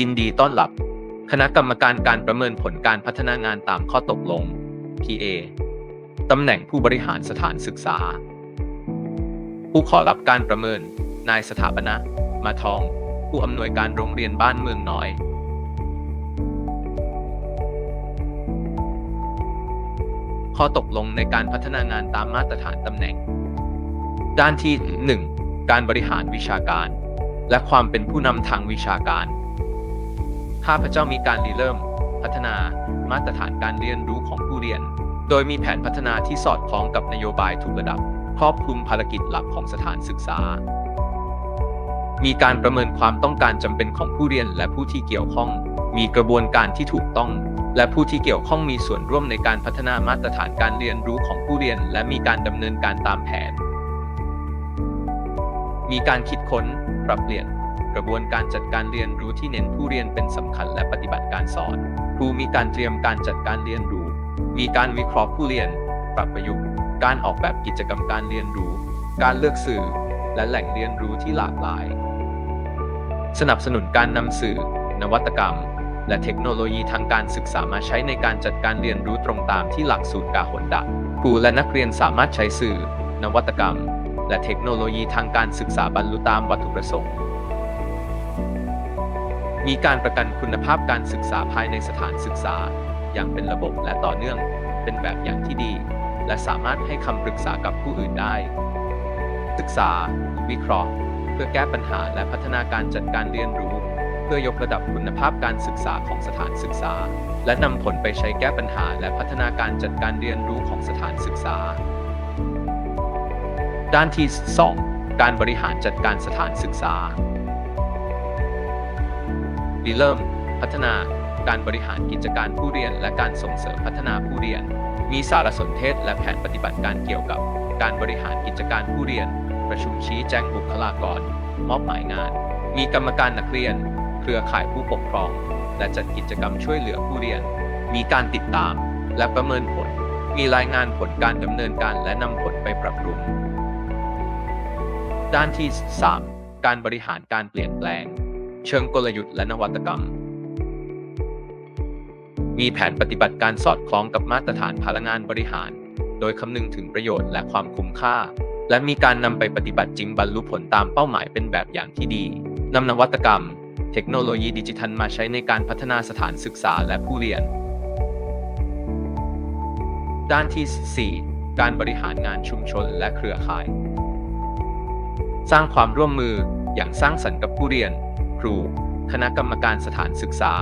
ยินดีต้อนรับ คณะกรรมการการประเมินผลการพัฒนางานตามข้อตกลง PA ตำแหน่งผู้บริหารสถานศึกษา ผู้ขอรับการประเมิน นายสถาปนะ มาทอง ผู้อำนวยการโรงเรียนบ้านเมืองน้อยข้อตกลงในการพัฒนางานตามมาตรฐานตำแหน่ง ด้านที่ 1. การบริหารวิชาการ และความเป็นผู้นำทางวิชาการ ข้าพเจ้ามีการริเริ่ม พัฒนามาตรฐานการเรียนรู้ของผู้เรียน โดยมีแผนพัฒนาที่สอดคล้องกับนโยบายทุกระดับ ครอบคลุมภารกิจหลักของสถานศึกษา มีการประเมินความต้องการจำเป็นของผู้เรียนและผู้ที่เกี่ยวข้อง มีกระบวนการที่ถูกต้อง และผู้ที่เกี่ยวข้องมีส่วนร่วมในการพัฒนามาตรฐานการเรียนรู้ของผู้เรียน และมีการดำเนินการตามแผน มีการคิดค้น ปรับเปลี่ยน กระบวนการจัดการเรียนรู้ที่เน้นผู้เรียนเป็นสำคัญและปฏิบัติการสอน ครูมีการเตรียมการจัดการเรียนรู้ มีการวิเคราะห์ผู้เรียน ปรับประยุกต์ การออกแบบกิจกรรมการเรียนรู้ การเลือกสื่อ และแหล่งเรียนรู้ที่หลากหลาย สนับสนุนการนำสื่อ นวัตกรรม และเทคโนโลยีทางการศึกษามาใช้ในการจัดการเรียนรู้ตรงตามที่หลักสูตรกาหนดะครูและนักเรียนสามารถใช้สื่อ นวัตกรรม และเทคโนโลยีทางการศึกษาบรรลุตามวัตถุประสงค์ มีการประกันคุณภาพการศึกษาภายในสถานศึกษา อย่างเป็นระบบและต่อเนื่องเป็นแบบอย่างที่ดี และสามารถให้คำปรึกษากับผู้อื่นได้ ศึกษา วิเคราะห์ เพื่อแก้ปัญหาและพัฒนาการจัดการเรียนรู้ เพื่อยกระดับคุณภาพการศึกษาของสถานศึกษา และนำผลไปใช้แก้ปัญหาและพัฒนาการจัดการเรียนรู้ของสถานศึกษา ด้านที่ 2 การบริหารจัดการสถานศึกษา ริเริ่ม พัฒนาการบริหารกิจการผู้เรียน และการส่งเสริมพัฒนาผู้เรียน มีสารสนเทศและแผนปฏิบัติการเกี่ยวกับ การบริหารกิจการผู้เรียน ประชุมชี้แจงบุคลากร มอบหมายงาน มีกรรมการนักเรียน เครือข่ายผู้ปกครอง และจัดกิจกรรมช่วยเหลือผู้เรียน มีการติดตาม และประเมินผล มีรายงานผลการดำเนินการและนำผลไปปรับปรุงด้านที่ 3 การบริหารการเปลี่ยนแปลง เชิงกลยุทธ์และนวัตกรรม มีแผนปฏิบัติการสอดคล้องกับมาตรฐานพลังงานบริหาร โดยคำนึงถึงประโยชน์และความคุ้มค่า และมีการนำไปปฏิบัติจริงบรรลุผลตามเป้าหมายเป็นแบบอย่างที่ดีนำนวัตกรรม เทคโนโลยีดิจิทัลมาใช้ในการพัฒนาสถานศึกษาและผู้เรียน ด้านที่ 4 การบริหารงานชุมชนและเครือข่าย สร้างความร่วมมืออย่างสร้างสรรค์กับผู้เรียน รู คณะกรรมการสถานศึกษา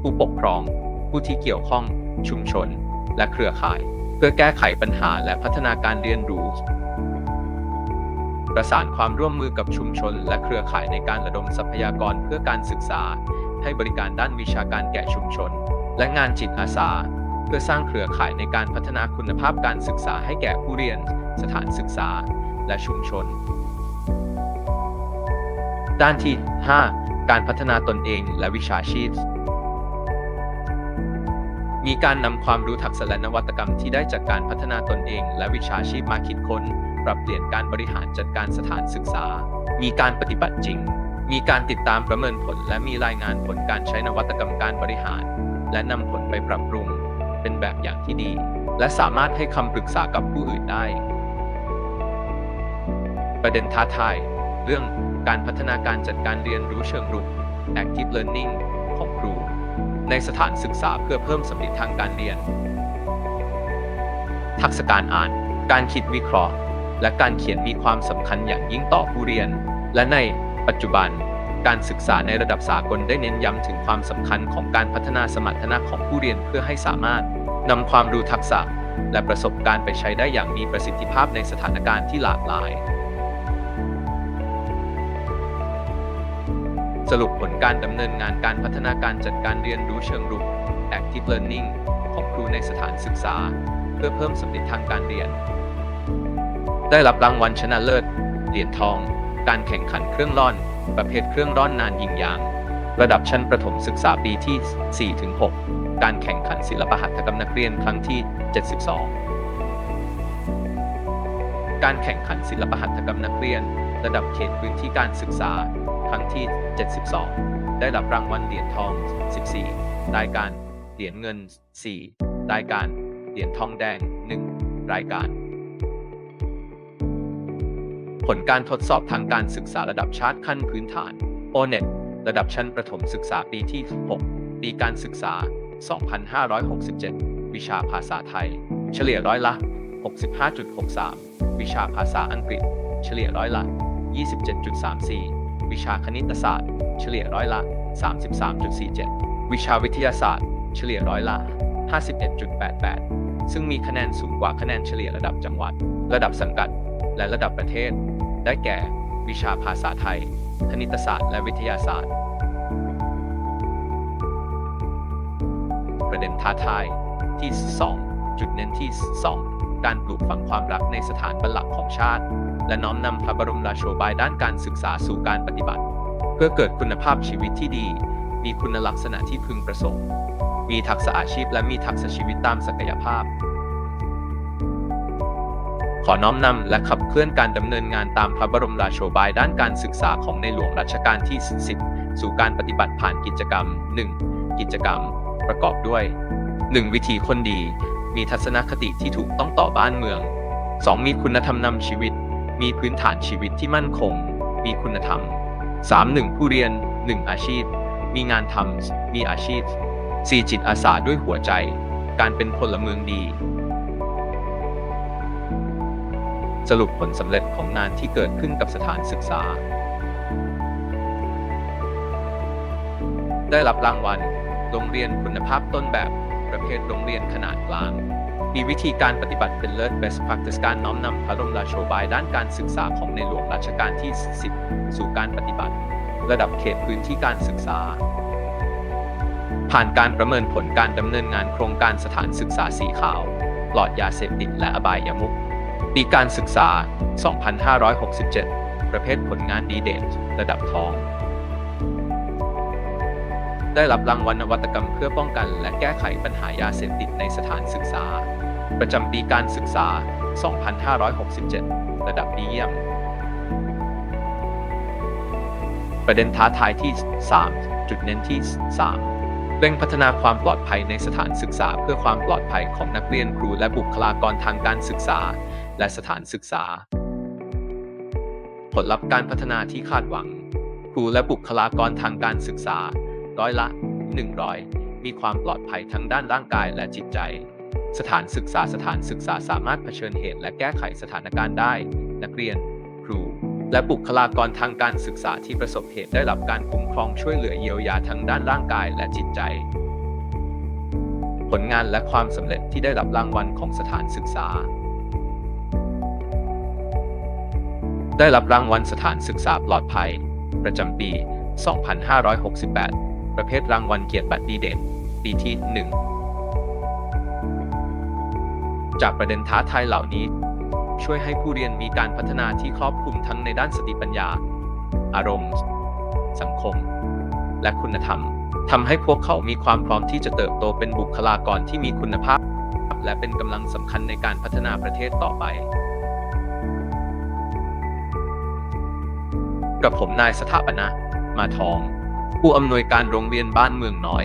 ผู้ปกครอง ผู้ที่เกี่ยวข้อง ชุมชน และเครือข่าย เพื่อแก้ไขปัญหาและพัฒนาการเรียนรู้ ประสานความร่วมมือกับชุมชน และเครือข่ายในการระดมทรัพยากรเพื่อการศึกษา ให้บริการด้านวิชาการแก่ชุมชน และงานจิตอาสา เพื่อสร้างเครือข่ายในการพัฒนาคุณภาพการศึกษาให้แก่ผู้เรียน สถานศึกษา และชุมชนด้านที่ 5 การพัฒนาตนเองและวิชาชีพ มีการนำความรู้ทักษะและนวัตกรรมที่ได้จากการพัฒนาตนเอง และวิชาชีพมาคิดค้น ปรับเปลี่ยนการบริหารจัดการสถานศึกษา มีการปฏิบัติจริง มีการติดตามประเมินผล และมีรายงานผลการใช้นวัตกรรมการบริหาร และนำผลไปปรับปรุง เป็นแบบอย่างที่ดี และสามารถให้คำปรึกษากับผู้อื่นได้ ประเด็นท้าทาย เรื่องการพัฒนาการจัดการเรียนรู้เชิงรุก Active Learning ของครู ในสถานศึกษาเพื่อเพิ่มสมรรถทางการเรียน ทักษะการอ่าน การคิดวิเคราะห์ และการเขียนมีความสำคัญอย่างยิ่งต่อผู้เรียน และในปัจจุบัน การศึกษาในระดับสากลได้เน้นย้ำถึงความสำคัญของการพัฒนาสมรรถนะของผู้เรียนเพื่อให้สามารถนำความรู้ทักษะและประสบการณ์ไปใช้ได้อย่างมีประสิทธิภาพในสถานการณ์ที่หลากหลาย สรุปผลการดำเนินงานการพัฒนาการจัดการเรียนรู้เชิงรุก Active Learning ของครูในสถานศึกษา เพื่อเพิ่มสมรรถทางการเรียน ได้รับรางวัลชนะเลิศ เหรียญทอง การแข่งขันเครื่องร่อน ประเภทเครื่องร่อนนานยิงยาง ระดับชั้นประถมศึกษาปีที่ 4-6 การแข่งขันศิลปหัตถกรรมนักเรียนครั้งที่ 72 การแข่งขันศิลปหัตถกรรมนักเรียน ระดับเขตพื้นที่การศึกษา ครั้งที่ 72 ได้รับรางวัลเหรียญทอง 14 รายการ เหรียญเงิน 4 รายการ เหรียญทองแดง 1 รายการ ผลการทดสอบทางการศึกษาระดับชาติขั้นพื้นฐาน O-NET ระดับชั้นประถมศึกษาปีที่ 6 ปีการศึกษา 2567 วิชาภาษาไทย เฉลี่ยร้อยละ 65.63 วิชาภาษาอังกฤษ เฉลี่ยร้อยละ 27.34 วิชาคณิตศาสตร์ เฉลี่ยร้อยละ 33.47 วิชาวิทยาศาสตร์ เฉลี่ยร้อยละ 51.88 ซึ่งมีคะแนนสูงกว่าคะแนนเฉลี่ยระดับจังหวัด ระดับสังกัด และระดับประเทศ ได้แก่ วิชาภาษาไทย คณิตศาสตร์ และวิทยาศาสตร์ ประเด็นท้าทายที่ 2 จุดเน้นที่ 2 การปลูกฝังความรักในสถานบัลลังก์ของชาติ และน้อมนำพระบรมราโชบายด้านการศึกษาสู่การปฏิบัติ เพื่อเกิดคุณภาพชีวิตที่ดี มีคุณลักษณะที่พึงประสงค์ มีทักษะอาชีพและมีทักษะชีวิตตามศักยภาพ ขอน้อมนำและขับเคลื่อนการดำเนินงานตามพระบรมราโชบายด้านการศึกษาของในหลวงรัชกาลที่ 10 สู่การปฏิบัติผ่านกิจกรรม 1. กิจกรรมประกอบด้วย 1. วิธีคนดี มีทัศนคติที่ถูกต้องต่อบ้านเมือง 2. มีคุณธรรมนำชีวิต มีพื้นฐานชีวิตที่มั่นคง มีคุณธรรม 3. 1. ผู้เรียน 1. อาชีพ มีงานทำมีอาชีพ 4. จิตอาสาด้วยหัวใจ การเป็นพลเมืองดี สรุปผลสำเร็จของงานที่เกิดขึ้นกับสถานศึกษา ได้รับรางวัลโรงเรียนคุณภาพต้นแบบ ประเภทโรงเรียนขนาดกลาง มีวิธีการปฏิบัติเป็นเลิศ best practice การน้อมนำพระบรมราโชบายด้านการศึกษาของในหลวงรัชกาลที่ 10 สู่การปฏิบัติ ระดับเขตพื้นที่การศึกษา ผ่านการประเมินผลการดำเนินงานโครงการสถานศึกษาสีขาวปลอดยาเสพติดและอบายามุขปีการศึกษา 2567 ประเภทผลงานดีเด่นระดับทอง ได้รับรางวัลนวัตกรรมเพื่อป้องกัน และแก้ไขปัญหายาเสพติดในสถานศึกษา ประจำปีการศึกษา 2567 ระดับดีเยี่ยม ประเด็นท้าทายที่ 3 จุดเน้นที่ 3 เร่งพัฒนาความปลอดภัยในสถานศึกษา เพื่อความปลอดภัยของนักเรียนครูและบุคลากรทางการศึกษา และสถานศึกษา ผลลัพธ์การพัฒนาที่คาดหวังครูและบุคลากรทางการศึกษา ร้อยละ 100 มีความปลอดภัยทั้งด้านร่างกายและจิตใจ สถานศึกษาสถานศึกษาสามารถเผชิญเหตุและแก้ไขสถานการณ์ได้ นักเรียน ครู และบุคลากรทางการศึกษาที่ประสบเหตุได้รับการคุ้มครองช่วยเหลือเยียวยาทั้งด้านร่างกายและจิตใจ ผลงานและความสำเร็จที่ได้รับรางวัลของสถานศึกษาได้รับรางวัลสถานศึกษาปลอดภัย ประจำปี 2568 ประเภทรางวัลเกียรติบัตรดีเด่น ปีที่ 1 จากประเด็นท้าทายเหล่านี้ ช่วยให้ผู้เรียนมีการพัฒนาที่ครอบคลุมทั้งในด้านสติปัญญา อารมณ์ สังคม และคุณธรรมทำให้พวกเขามีความพร้อมที่จะเติบโตเป็นบุคลากรที่มีคุณภาพ และเป็นกำลังสำคัญในการพัฒนาประเทศต่อไปกับผมนายสถาปนะ มาทอง ผู้อำนวยการโรงเรียนบ้านเมืองน้อย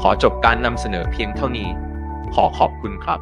ขอจบการนำเสนอเพียงเท่านี้ ขอขอบคุณครับ